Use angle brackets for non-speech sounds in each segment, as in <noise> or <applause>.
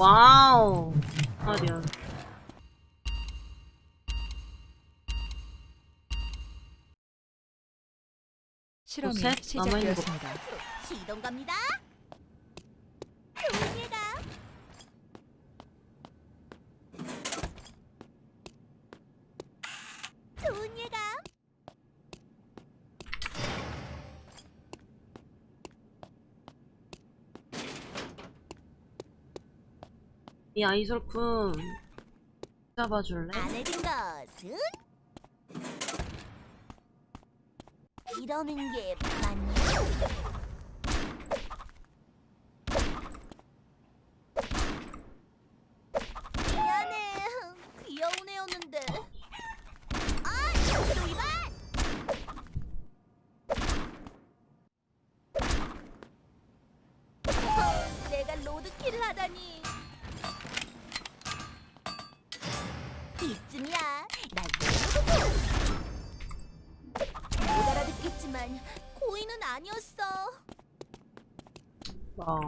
와우. 아리야. 실험이 셋 남아있는 거. 시작되었습니다. 시동 갑니다. 좋은 예감. 좋은 예감. 이 아이솔쿤 잡아줄래? 이러는 게 맞냐? 알아듣겠지만 고인은 아니었어. 와.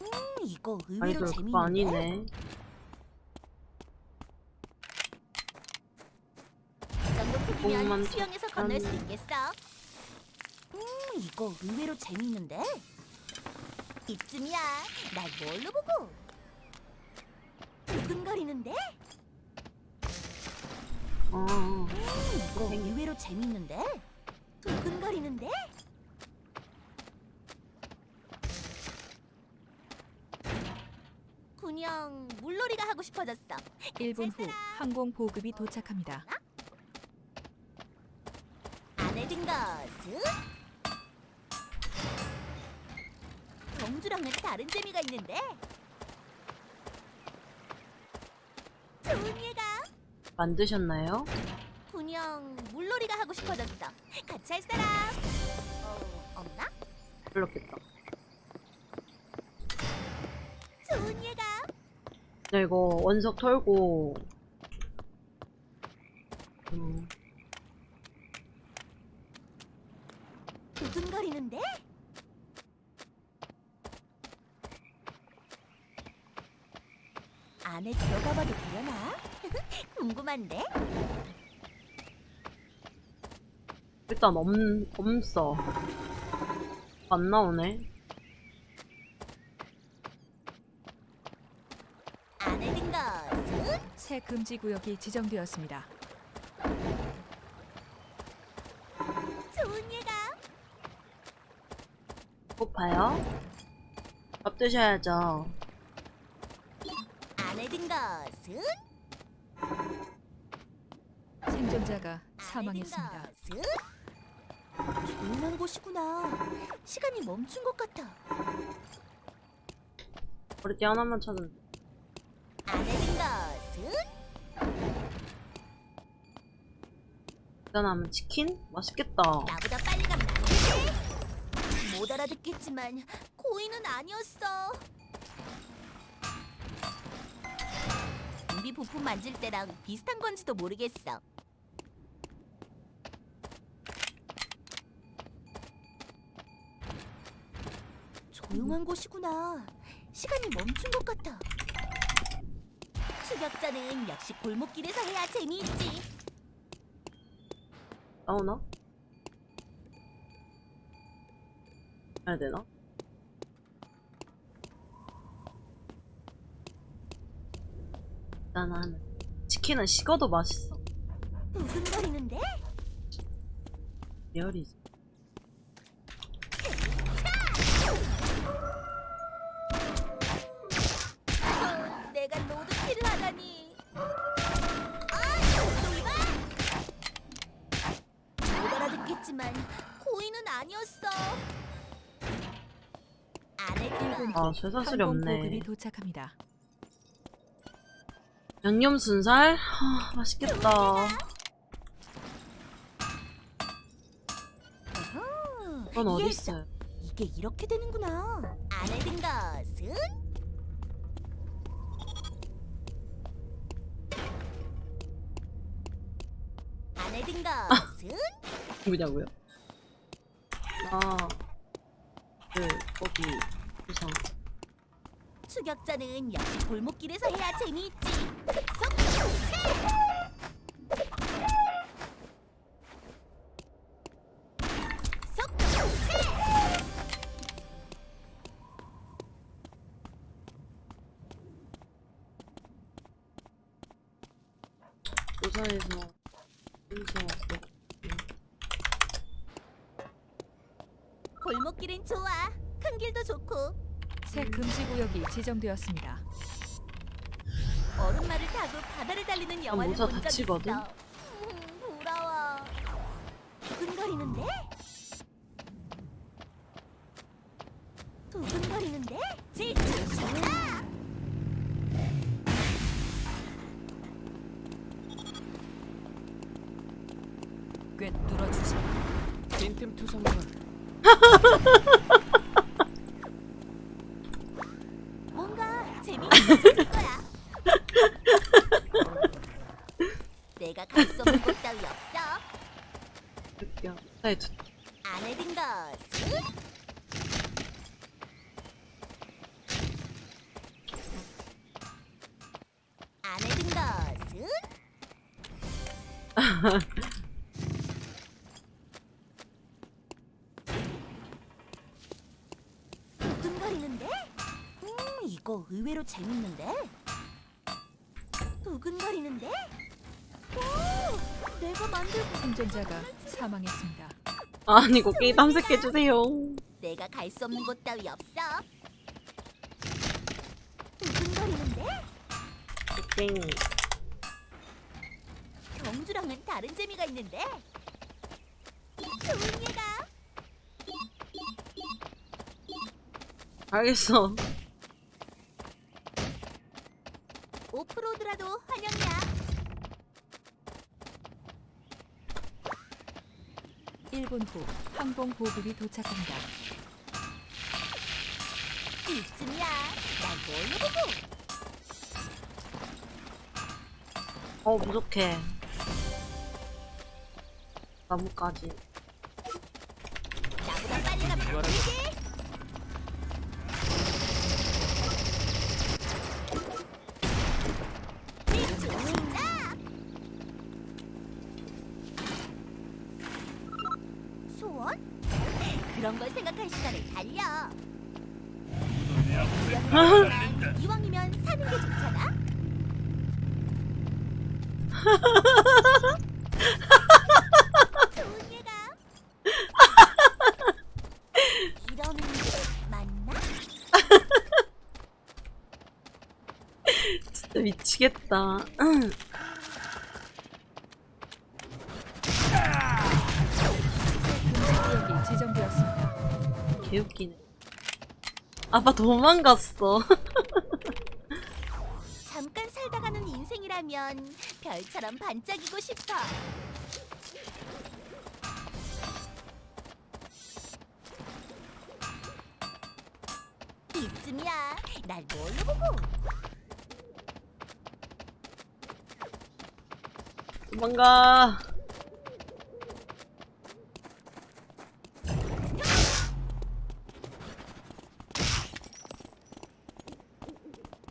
음, 이거 의외로 그거 재밌는데. 아니네. 이 정도 크기면 몸만 수영해서 건널 수 음. 있겠어. 음, 이거 의외로 재밌는데. 이쯤이야. 날 뭘로 보고? 두근거리는데? 어. 음, 이거 의외로 재밌는데? 두근거리는데? 그냥 물놀이가 하고 싶어졌어. 1분 후 항공 보급이 도착합니다. 안에 든 것은 경주랑은 다른 재미가 있는데 좋은 예감 만드셨나요? 그냥 물놀이가 하고 싶어졌어 같이 할 사람 어, 없나? 그렇겠다. 좋은 예감 나 이거 원석 털고. 음, 두근거리는데 안에 들어가 봐도 되려나? <laughs> 궁금한데? 일단 없, 없어. 안 나오네. 안에 든 것은 새 금지 구역이 지정되었습니다. 좋은 예감 고파요? 밥 드셔야죠. 든 것은 생존자가 사망했습니다. 것은 조용한 곳이구나. 시간이 멈춘 것 같아. 머리띠 하나만 찾으면 돼. 안에 든 것은 일단 하면 치킨? 맛있겠다. 나보다 빨리 가면 안 되지? 못 알아듣겠지만 고인은 아니었어. 부품 만질 때랑 비슷한 건지도 모르겠어. 조용한 곳이구나. 시간이 멈춘 것 같아. 추격자는 역시 골목길에서 해야 재미있지. 나오나? 해야 되나? 일단 하면 치킨은 식어도 맛있어. 어, 내가 로드킬을 하다니. 아, 또 이봐. 못 알아듣겠지만 고인은 아니었어. 안에 1분 들어. 아, 후 쇠사슬이 항공 없네. 도착합니다. 양념 순살? 하, 맛있겠다. 그건 어디. 있어요? 이게 이렇게 되는구나. 안에 든 것은 안에 든 것은 누구냐고요? 아, 그 거기 부상. 추격자는 역시 골목길에서 해야 재미있지. 쏙! 쏙! 부산에서 인사 왔어. 골목길은 좋아. 큰 길도 좋고 새 금지 구역이 지정되었습니다. 얼음말을 타고 바다를 달리는 영화를 모자 본적 다치거든? 있어. 음, 부러워. 두근거리는데? 두근거리는데? 질투시다! 꿰뚫어 주시. 빈틈 투성이가 뭔가 <laughs> 두근거리는데? 음, 이거 의외로 재밌는데? 두근거리는데? 오, 내가 만들고 생존자가 사망했습니다. 아니 이거 게임 탐색해 주세요. 내가 갈 수 없는 곳 따위 없어. 두근거리는데? 땡. 경주랑은 다른 재미가 있는데. 알겠어. 오프로드라도 환영이야. 1분 후 항공 보급이 도착합니다. 이쯤이야. 날 뭘로 보고? 어 부족해. 나무까지. 나보다 빨리 가면 안 되지? 이왕이면 사는 게 좋잖아. 좋은 예가. 이러는 게 맞나? 진짜 미치겠다. 아빠 도망갔어. 잠깐 살다 가는 인생이라면 별처럼 반짝이고 싶어. 이쯤이야. 날 뭘로 보고? 도망가.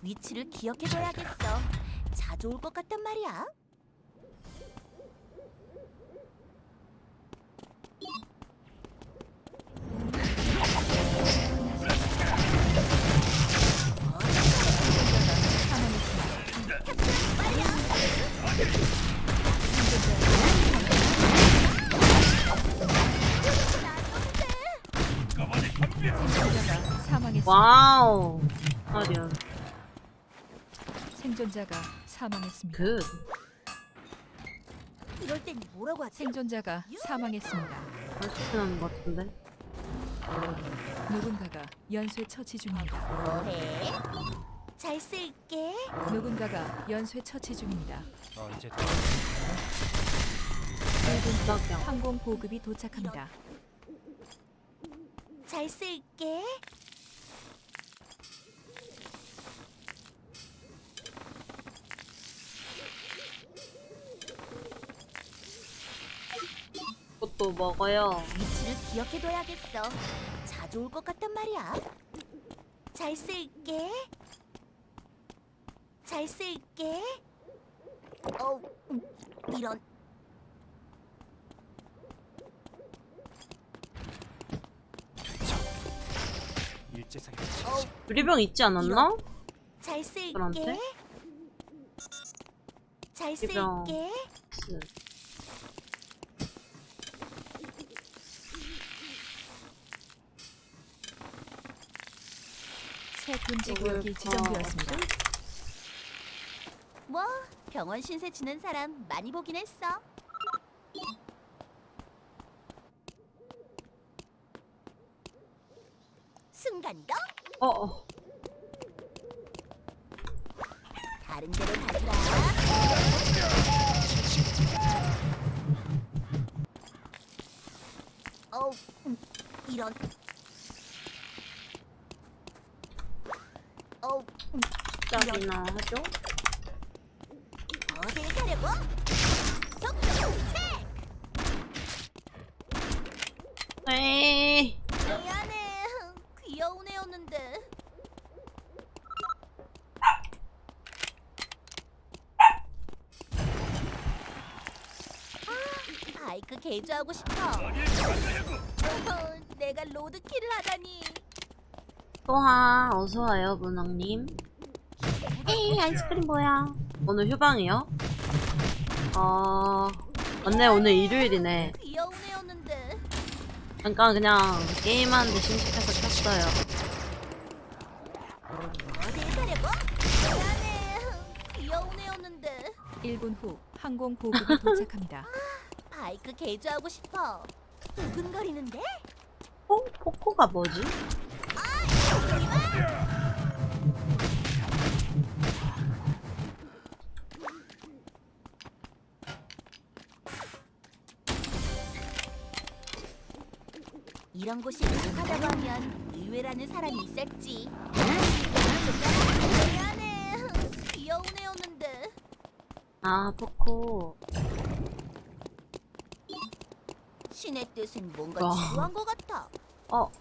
위치를 기억해둬야겠어. 자주 올 것 같단 말이야. 와우. 아리야. 생존자가 사망했습니다. 굿. 이럴 땐 뭐라고 하지? 생존자가 사망했습니다. 어떻게 하는 것 같은데? 누군가가 연쇄 처치 중입니다. 뭐해? 잘 쓸게. 누군가가 연쇄 처치 중입니다. 어 이제 1분 후 깜짝이야. 항공 보급이 도착합니다. 잘 쓸게. 것도 먹어요. 위치를 기억해둬야겠어. 자주 올 것 같단 말이야. 잘 쓸게. 잘 쓸게. 어, 음, 이런. 일제상에 어, 유리병 있지 않았나? 잘 쓸게. 그런데? 잘. 쓸게. 네. 새 금지 구역이 지정되었습니다. 뭐 병원 신세 지는 사람 많이 보긴 했어. 순간이동 어, 어. 다른 데로 가주라. 어, 음, 이런. 어, 음, 짝이나 하죠? 어딜 가려고? 속도 체크. 에이. 미안해. 귀여운 애였는데. 아, 아이크 개조하고 싶어. 어허, <laughs> 내가 로드킬을 하다니. 또하, 어서와요, 문왕님. 에이, 아이스크림 뭐야? 오늘 휴방이요? 어, 맞네, 오늘 일요일이네. 귀여운 애였는데. 잠깐 그냥 게임하는데 심심해서 켰어요. 어딜 가려고? 미안해. 귀여운 애였는데. 1분 후 항공 보급이 <laughs> 도착합니다. 아이크 개조하고 싶어. 두근거리는데? 어? 포코가 뭐지? 이 런 곳이 익숙하다고 하면 의외라는 사람이 있었지. 미안해. 귀여운 애였는데. 아, 포코. 신의 뜻은 뭔가 와. 지루한 것 같아. 어,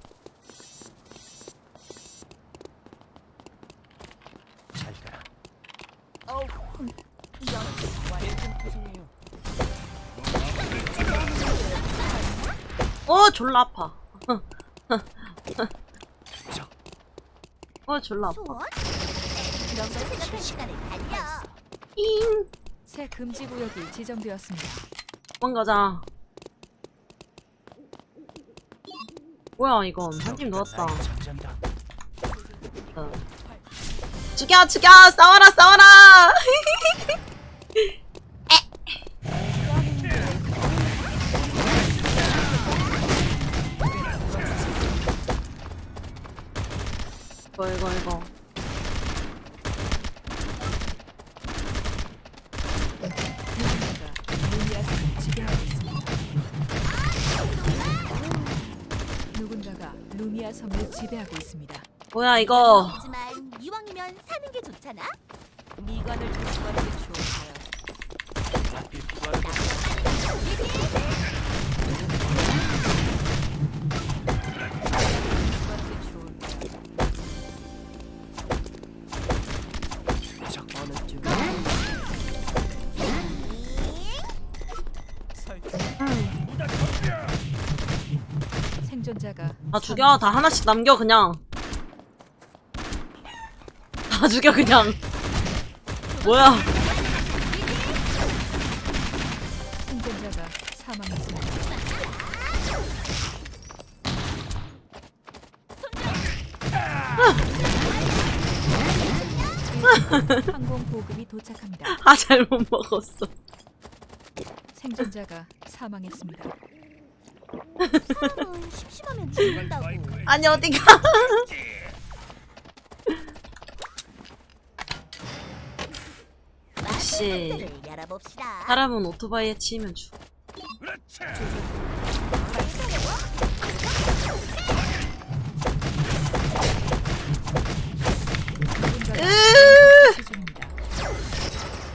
잘 가라. 이런. 어, 졸라 아파. 자, 어, 졸라 아파. 소원? 그런 걸 생각할 시간을 달려. 잉! 새 금지 구역이 지정되었습니다. 도망가자. 뭐야, 이건. 한 팀 넣었다. 어. 죽여, 죽여! 싸워라, 싸워라! <laughs> 이거, 이거, 이거. 누군가가 루미아 섬을 지배하고 있습니다. 뭐야, 이거. 하지만 이왕이면 사는 게 좋잖아. 미관을 조심하는 게 좋아요. 부활 생존자가 다 죽여. 다 하나씩 남겨, 그냥. 다 죽여, 그냥. 뭐야. 생존자가 사망했습니다. <laughs> 항공 보급이 도착합니다. 아, 잘못 먹었어. 생존자가 사망했습니다. 사람은 심심하면 죽는다고. 아니, 어디가. 역시. 열어봅시다. 사람은 오토바이에 치이면 죽어. 누군가가 으! 수준입니다.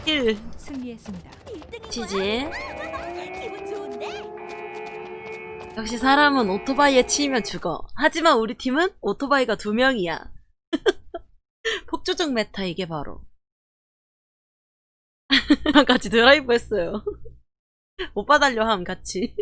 힐. 승리했습니다. 1등인 지지. 역시 사람은 오토바이에 치이면 죽어. 하지만 우리 팀은 오토바이가 두 명이야. <laughs> 폭주적 메타 이게 바로. <laughs> 같이 드라이브 했어요. <laughs> 오빠 달려함 같이.